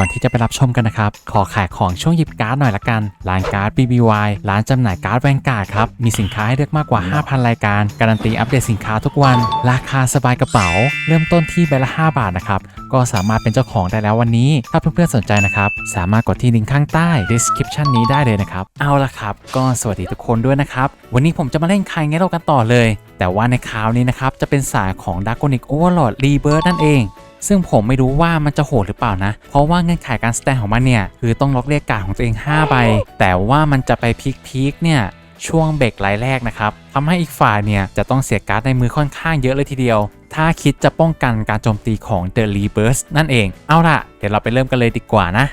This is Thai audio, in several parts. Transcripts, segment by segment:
ก่อนที่จะไปรับชมกันนะครับ ขอขายของช่วงหยิบการ์ดหน่อยละกัน ร้านการ์ด BBY ร้านจำหน่ายการ์ดแวนการ์ดครับ มีสินค้าให้เลือกมากกว่า 5,000 รายการ การันตีอัปเดตสินค้าทุกวัน ราคาสบายกระเป๋า เริ่มต้นที่ใบละ 5 บาทนะครับ ก็สามารถเป็นเจ้าของได้แล้ววันนี้ ถ้าเพื่อนๆสนใจนะครับ สามารถกดที่ลิงก์ข้างใต้ description นี้ได้เลยนะครับ เอาละครับ ก็สวัสดีทุกคนด้วยนะครับ วันนี้ผมจะมาเล่นคายเงโรกันต่อเลย แต่ว่าในคราวนี้นะครับ จะเป็นสายของ d a r k o n i c Overlord Rebirth นั่นเอง ซึ่งผมไม่รู้ว่ามันจะโหดหรือเปล่านะ เพราะว่าเงื่อนไขการสแตนของมันเนี่ย คือต้องล็อกเรียกการของตัวเอง 5 ใบ แต่ว่ามันจะไปพีคๆเนี่ยช่วงเบรกไลน์แรกนะครับทำให้อีกฝ่ายเนี่ยจะต้องเสียการ์ดในมือค่อนข้างเยอะเลยทีเดียว ถ้าคิดจะป้องกันการโจมตีของ The Rebirth นั่นเอง เอาล่ะ เดี๋ยวเราไปเริ่มกันเลยดีกว่านะ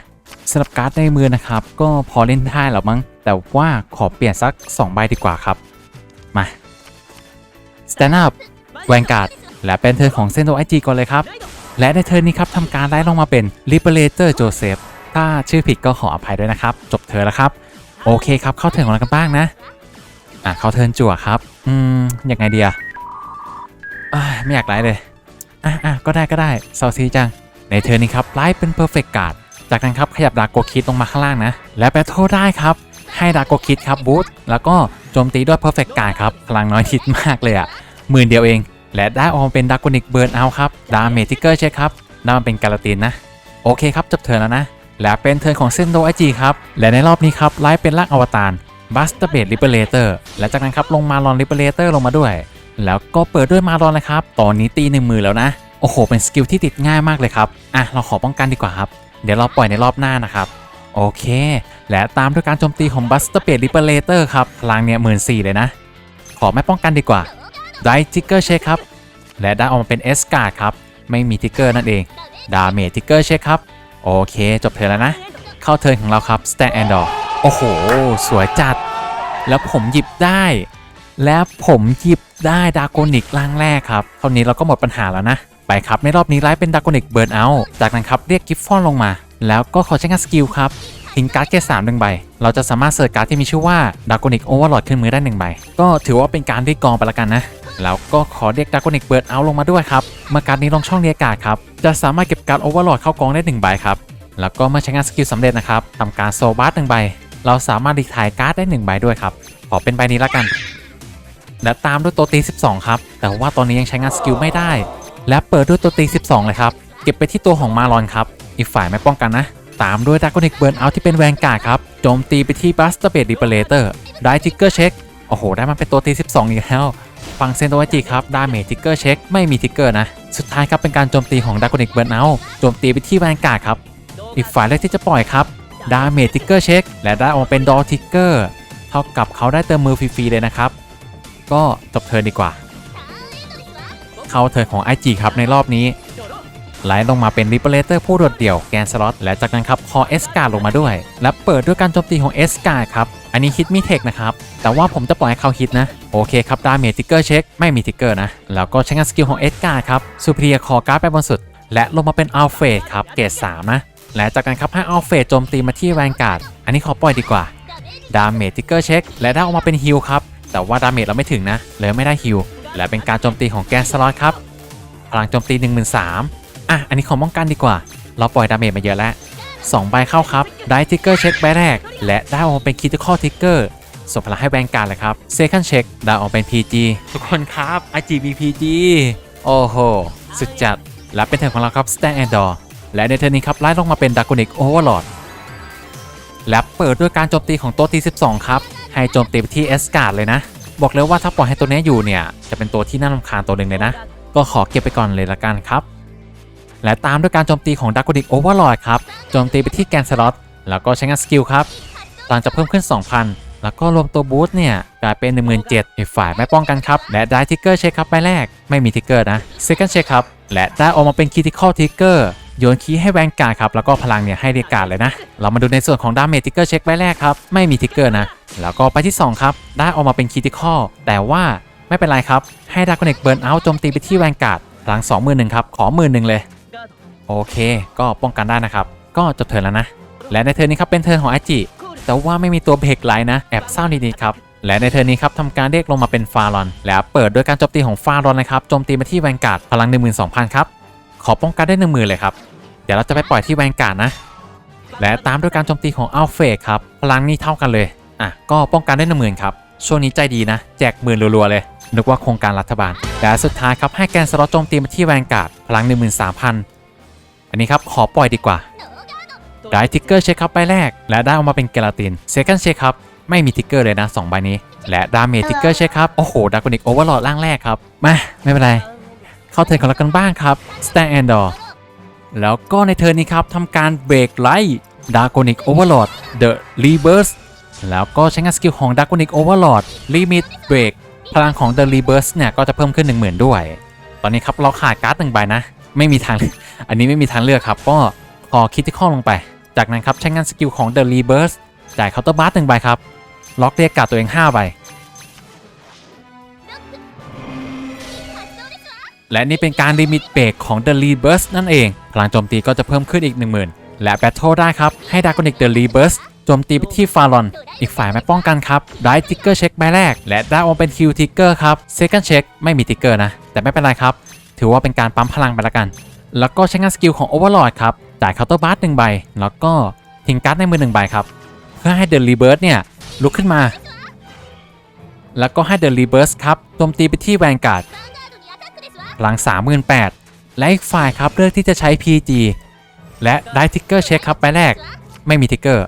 สำหรับการ์ดในมือนะครับ ก็พอเล่นได้แล้วมั้ง แต่ว่าขอเปลี่ยนสัก 2 ใบดีกว่าครับ มา Stand up แวนการ์ดและเป็นเทิร์นของเซนโดไอจีก่อนเลยครับ และในเทิร์นนี้ครับทำการไล่ลงมาเป็น Liberator Joseph ถ้าชื่อผิดก็ขออภัยด้วยนะครับ จบเทิร์แล้วครับ โอเคครับ เข้าเทิร์นของเรากันบ้างนะ อะ เข้าเทิร์นจั่วครับ อืม ยังไงเดีอะอะไม่อยากไล่เลย อะอะก็ได้ก็ได้เซาซีจัง ในเทิร์นนี้ครับไล่เป็น Perfect Guard จากนั้นครับขยับดาโกคิดลงมาข้างล่างนะ และแบทเทิลได้ครับให้ดาโกคิดครับบูทแล้วก็โจมตีด้วย Perfect Guard ครับพลังน้อยทิดมากเลยอะหมื่นเดียวเอง และได้ออกมเป็นดากอนิกเบิร์นเอาครับดาเมจิเกอร์เช็คครับได้มาเป็นกาลาตินนะ โอเคครับจบเทิร์นแล้วนะ และเป็นเทิร์นของเซนโดไอจีครับ และในรอบนี้ครับไล่เป็นร่างอวตารบัสเตอร์เบดลิเบเลเตอร์และจากนั้นครับลงมาลอนลิเบเลเตอร์ลงมาด้วย แล้วก็เปิดด้วยมาลอนเลยครับ ตอนนี้ตีหนึ่งมือแล้วนะ โอ้โห เป็นสกิลที่ติดง่ายมากเลยครับ อะ เราขอป้องกันดีกว่าครับ เดี๋ยวเราปล่อยในรอบหน้านะครับ โอเค และตามด้วยการโจมตีของบัสเตอร์เบดลิเบเลเตอร์ครับพลังเนี่ยหมื่นสี่เลยนะ ขอไม่ป้องกันดีกว่า ได้จิกเกอร์เช็คครับ และได้ออกมาเป็นเอสการ์ดครับ ไม่มีทิกเกอร์นั่นเอง ดาเมจทิกเกอร์เช็คครับ โอเคจบเทิร์นแล้วนะ เข้าเทิร์นของเราครับสแตนแอนดอร์โอ้โห สวยจัด แล้วผมหยิบได้ และผมหยิบได้ดากอนิกร่างแรกครับ เท่านี้เราก็หมดปัญหาแล้วนะ ไปครับ ในรอบนี้ไล่เป็นดากอนิกเบิร์นเอาจากนั้นครับเรียกกิฟฟอนลงมา แล้วก็ขอใช้งานสกิลครับทิ้งการ์ดเกรดสามหนึ่งใบ เราจะสามารถเสิร์ชการ์ดที่มีชื่อว่าดากอนิกโอเวอร์ลอดขึ้นมือได้หนึ่งใบ ก็ถือว่าเป็นการเรียกกองไปละกันนะ แล้วก็ขอเรียกดากอนิกเบิร์ดเอาลงมาด้วยครับเมื่อการดนี้ลงช่องเรียกการ์ดครับจะสามารถเก็บการ์ดโอเวอร์โหลดเข้ากองได้1ใบครับแล้วก็เมื่อใช้งานสกิลสำเร็จนะครับทำการโซบาร์หนึ่งใบ เราสามารถดีถ่ายการ์ดได้1ใบด้วยครับขอเป็นใบนี้ละกัน และตามด้วยตัวตี 12 ครับ แต่ว่าตอนนี้ยังใช้งานสกิลไม่ได้ และเปิดด้วยตัวตี 12 เลยครับ เก็บไปที่ตัวของมารอนครับ อีกฝ่ายไม่ป้องกันนะ ตามด้วยดากอนิกเบิร์นเอาที่เป็นแวนการ์ดครับ โจมตีไปที่บัสเตอร์เบดดิเปเลเตอร์ ได้ทิกเกอร์เช็ค โอ้โห ได้มาเป็นตัวตี 12 อีกแล้ว ฟังเซนโตวจิครับดาเมจทิกเกอร์เช็คไม่มีทิกเกอร์นะ สุดท้ายครับเป็นการโจมตีของดากอนิกเบิร์นเอาโจมตีไปที่แวนการ์ดครับ อีกฝ่ายเลือกที่จะปล่อยครับดาเมจทิกเกอร์เช็คและได้ออกมาเป็นดอทิกเกอร์เท่ากับเขาได้เติมมือฟรีๆเลยนะครับ ก็จบเทิร์นดีกว่า เข้าเทิร์นของ IG ครับในรอบนี้ไหลลงมาเป็นริเปเลเตอร์ผู้โดดเดี่ยวแกนสล็อตและจากนั้นครับคอเอสการ์ลงมาด้วย และเปิดด้วยการโจมตีของเอสการ์ครับ อันนี้ฮิตมีเทคนะครับ แต่ว่าผมจะปล่อยให้เขาฮิตนะ โอเคครับดาเมจทิกเกอร์เช็คไม่มีทิกเกอร์นะ แล้วก็ใช้งานสกิลของเอสการ์ครับซูเปอร์คอการ์ดไปบนสุด และลงมาเป็นอัลเฟดครับเกรด3นะ และจากนั้นครับให้อัลเฟดโจมตีมาที่แวนการ์ดอันนี้ขอปล่อยดีกว่าดาเมจทิกเกอร์เช็คและได้ออกมาเป็นฮิลครับแต่ว่าดาเมจเราไม่ถึงนะเลยไม่ได้ฮิลและเป็นการโจมตีของแกนสล็อตครับพลังโจมตี1 3 0 0 0อะอันนี้ขอป้องกันดีกว่า เราปล่อยดาเมจมาเยอะแล้ว 2 ใบเข้าครับ ได้ทิกเกอร์เช็คใบแรก และได้ออกมาเป็นคิติคอลทิกเกอร์ส่งพลังให้แบงการเลยครับเซคันเช็คได้ออกเป็น PG ทุกคนครับ IGB PG โอ้โห สุดจัด และเป็นเทิร์นของเราครับ Stand and Door และในเทิร์นนี้ครับไล่ลงมาเป็น Draconic Overlord และเปิดด้วยการโจมตีของตัวที่12 ครับ ให้โจมตีไปที่เอสการ์ดเลยนะ บอกเลยว่าถ้าปล่อยให้ตัวนี้อยู่เนี่ย จะเป็นตัวที่น่ารำคาญตัวหนึ่งเลยนะ ก็ขอเก็บไปก่อนเลยละกันครับ และตามด้วยการโจมตีของดัก o ดิกโอเวอร์ลอดครับ โจมตีไปที่แกนสล็อตแล้วก็ใช้งานสกิลครับพลังจะเพิ่มขึ้น 2,000 แล้วก็รวมตัวบูสต์เนี่ยกลายเป็น 17,000อีกฝ่ายไม่ป้องกันครับ และได้ทิกเกอร์เช็คครับใบแรก ไม่มีทิกเกอร์นะเซคันเช็คครับ และได้ออกมาเป็นคิติคอลทิกเกอร์โยนคีย์ให้แวนการ์ดครับ แล้วก็พลังเนี่ยให้เรียกการ์ดเลยนะ เรามาดูในส่วนของดาเมจทิกเกอร์เช็คใบแรกครับ ไม่มีทิกเกอร์นะ แล้วก็ไปที่ 2 ครับ ได้ออกมาเป็นคิติคอลแต่ว่าไม่เป็นไรครับ ให้ดากอนิกเบิร์นเอาโจมตีไปที่แวนการ์ดพลัง21,000ครับ ขอ11,000เลย โอเคก็ป้องกันได้นะครับ ก็จบเทิร์นแล้วนะ และในเทิร์นนี้ครับเป็นเทิร์นของอาจิ แต่ว่าไม่มีตัวเบรกไลน์นะแอบเศร้านิดๆครับและในเทิร์นนี้ครับทำการเรียกลงมาเป็นฟารอน แล้วเปิดด้วยการโจมตีของฟารอนนะครับโจมตีมาที่แวนการ์ดพลัง 12,000 ครับ ขอป้องกันได้10,000เลยครับ เดี๋ยวเราจะไปปล่อยที่แวนการ์ดนะ และตามด้วยการโจมตีของอัลเฟกครับ พลังนี่เท่ากันเลย อะ ก็ป้องกันได้หนึ่งหมื่นครับ ช่วงนี้ใจดีนะ แจกหมื่นรัวๆเลย นึกว่าโครงการรัฐบาล และสุดท้ายครับให้แกนสล็อตโจมตีมาที่แวนการ์ดพลัง 13,000 อันนี้ครับขอปล่อยดีกว่าได้ทิกเกอร์เช็คครับใบแรก และได้ออกมาเป็นเกลาตินเซคันด์เช็คครับไม่มีทิกเกอร์เลยนะ2ใบนี้ และดาเมจทิกเกอร์เช็คครับ โอ้โหดากอนิกโอเวอร์ลอดร่างแรกครับ มา ไม่เป็นไร เข้าเทิร์นของเรากันบ้างครับสแตนแอนดอร์แล้วก็ในเทิร์นนี้ครับทำการเบรกไลท์ดากอนิกโอเวอร์ลอดเดอะรีเบิร์สแล้วก็ใช้งานสกิลของดากอนิกโอเวอร์ลอดลิมิตเบรกพลังของ The Reverse เนี่ยก็จะเพิ่มขึ้น 10,000 ด้วย ตอนนี้ครับเราขาดการ์ดหนึ่งใบนะ ไม่มีทาง อันนี้ไม่มีทางเลือกครับ ก็พอคิดที่ข้อลงไป จากนั้นครับใช้งานสกิลของ The Reverse จ่ายเคาน์เตอร์บาร์หนึ่งใบครับ ล็อกเรียกกาดตัวเอง5ใบ และนี่เป็นการลิมิตเบรกของ The Reverse นั่นเอง พลังโจมตีก็จะเพิ่มขึ้นอีก 10,000 และแบทเทิลได้ครับ ให้ดากอนิก The Reverse โจมตีไปที่ฟารอน อีกฝ่ายไม่ป้องกันครับ ได้ทิกเกอร์เช็คใบแรก และได้ออกเป็นคิวทิกเกอร์ครับ เซคันด์เช็คไม่มีทิกเกอร์นะ แต่ไม่เป็นไรครับ ถือว่าเป็นการปั๊มพลังไปละกัน แล้วก็ใช้งานสกิลของ Overlord ครับ จ่ายเคาน์เตอร์บาร์หนึ่งใบ แล้วก็ทิ้งการ์ดในมือหนึ่งใบครับ เพื่อให้ The Rebirth เนี่ยลุกขึ้นมา แล้วก็ให้ The Rebirth ครับโจมตีไปที่แวนการ์ดพลัง 38,000 และอีกฝ่ายครับเลือกที่จะใช้ PG และได้ทิกเกอร์เช็คครับไปแรก ไม่มีทิกเกอร์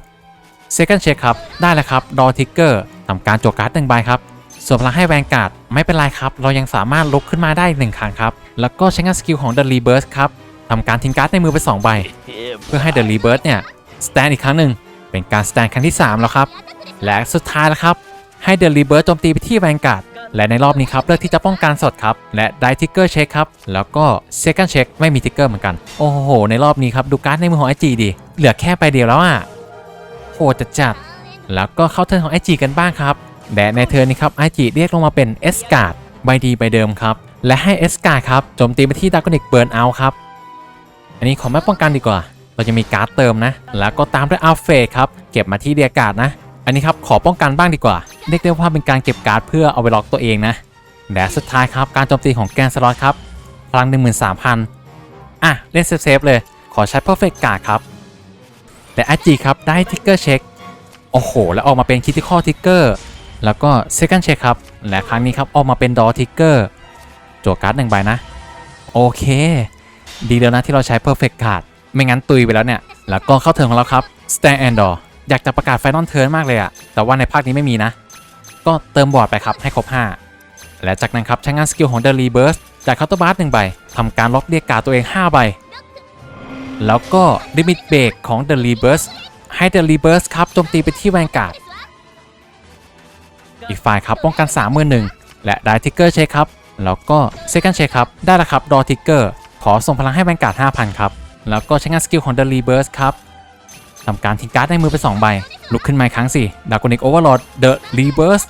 Second เช็คครับได้แล้วครับดอทิกเกอร์ทำการโจกการ์ดหนึ่งใบครับ ส่วนพลังให้แวนการ์ดไม่เป็นไรครับ เรายังสามารถลุกขึ้นมาได้อีกหนึ่งครั้งครับ แล้วก็ใช้งานสกิลของ The Rebirth ครับทำการทิ้งการ์ดในมือไปสองใบ เพื่อให้ The Rebirth เนี่ยสแตนอีกครั้งหนึ่งเป็นการสแตนครั้งที่ 3 แล้วครับ และสุดท้ายแล้วครับ ให้ The Rebirth โจมตีไปที่แวนการ์ดและในรอบนี้ครับเลือกที่จะป้องกันสดครับ และได้ทิกเกอร์เช็คครับ แล้วก็ Second เช็คไม่มีทิกเกอร์เหมือนกัน โอ้โห ในรอบนี้ครับ ดูการ์ดในมือของไอจีดิเหลือแค่ใบเดียวแล้วอะโหจัดจัด แล้วก็เข้าเทิร์นของไอจีกันบ้างครับ และในเทิร์นนี้ครับไอจีเรียกลงมาเป็นเอสการ์ดใบดีใบเดิมครับ และให้เอสการ์ดครับโจมตีไปที่ดากอนิกเบิร์นเอาครับ อันนี้ขอไม่ป้องกันดีกว่า เราจะมีการ์ดเติมนะ แล้วก็ตามด้วยอัลเฟสครับเก็บมาที่เดียการ์ดนะ อันนี้ครับขอป้องกันบ้างดีกว่าเรียกได้ว่าเป็นการเก็บการ์ดเพื่อเอาไปล็อกตัวเองนะและสุดท้ายครับการโจมตีของแกนสล็อตครับพลัง 13,000 อะ เล่นเซฟๆเลย ขอใช้ Perfect Guard ครับและ IG ครับ ได้ทิกเกอร์เช็ค โอ้โห แล้วออกมาเป็น Critical Trigger แล้วก็ Second Check ครับ และครั้งนี้ครับออกมาเป็น Door Trigger โจวการ์ดหนึ่งใบนะ โอเค ดีแล้วนะที่เราใช้ Perfect Guard ไม่งั้นตุยไปแล้วเนี่ย แล้วก็เข้าเทิร์นของเราครับ Stand and Door อยากจะประกาศ Final Turn มากเลยอะแต่ว่าในภาคนี้ไม่มีนะ ก็เติมบอร์ดไปครับให้ครบ 5 และจากนั้นครับใช้งานสกิลของ The Reverse จากเคาน์เตอร์บาร์หนึ่งใบทำการล็อกเรียกการ์ดตัวเอง 5 ใบ แล้วก็ Limit Break ของ The Reverse ให้ The Reverse ครับโจมตีไปที่แวนการ์ด อีกฝ่ายครับป้องกัน31,000และได้ทิกเกอร์เชคครับแล้วก็ Second Check ครับได้แล้วครับดอทิกเกอร์ขอส่งพลังให้แวนการ์ด5,000 ครับ แล้วก็ใช้งานสกิลของ The Reverse ครับทำการทิ้งการ์ดในมือไป 2 ใบ ลุกขึ้นมาอีกครั้งสิดากอนิกโอเวอร์ลอด The Reverse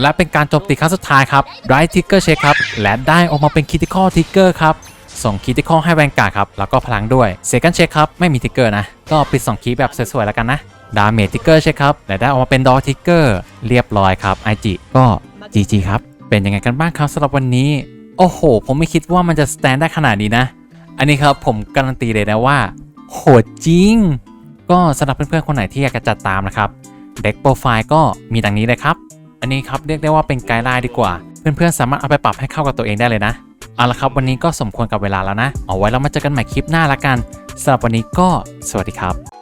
และเป็นการโจมตีครั้งสุดท้ายครับ Right Trigger Check ครับ และได้ออกมาเป็น Critical Trigger ครับ ส่ง Critical ให้แวนการ์ดครับ แล้วก็พลังด้วย Second Check ครับ ไม่มี Trigger นะ ก็ปิด2คีย์แบบสวยๆแล้วกันนะ Damage Trigger Check ครับและได้ออกมาเป็น Door Trigger เรียบร้อยครับ IG ก็ GG ครับ เป็นยังไงกันบ้างครับสำหรับวันนี้ โอ้โห ผมไม่คิดว่ามันจะสแตนได้ขนาดนี้นะ อันนี้ครับผมการันตีเลยนะว่า โหดจริง ก็สำหรับเพื่อนๆคนไหนที่อยากจะจัดตามนะครับเด็กโปรไฟล์ก็มีดังนี้เลยครับ อันนี้ครับเรียกได้ว่าเป็นไกด์ไลน์ดีกว่า เพื่อนๆสามารถเอาไปปรับให้เข้ากับตัวเองได้เลยนะเอาละครับวันนี้ก็สมควรกับเวลาแล้วนะ เอาไว้เรามาเจอกันใหม่คลิปหน้าละกันสำหรับวันนี้ก็สวัสดีครับ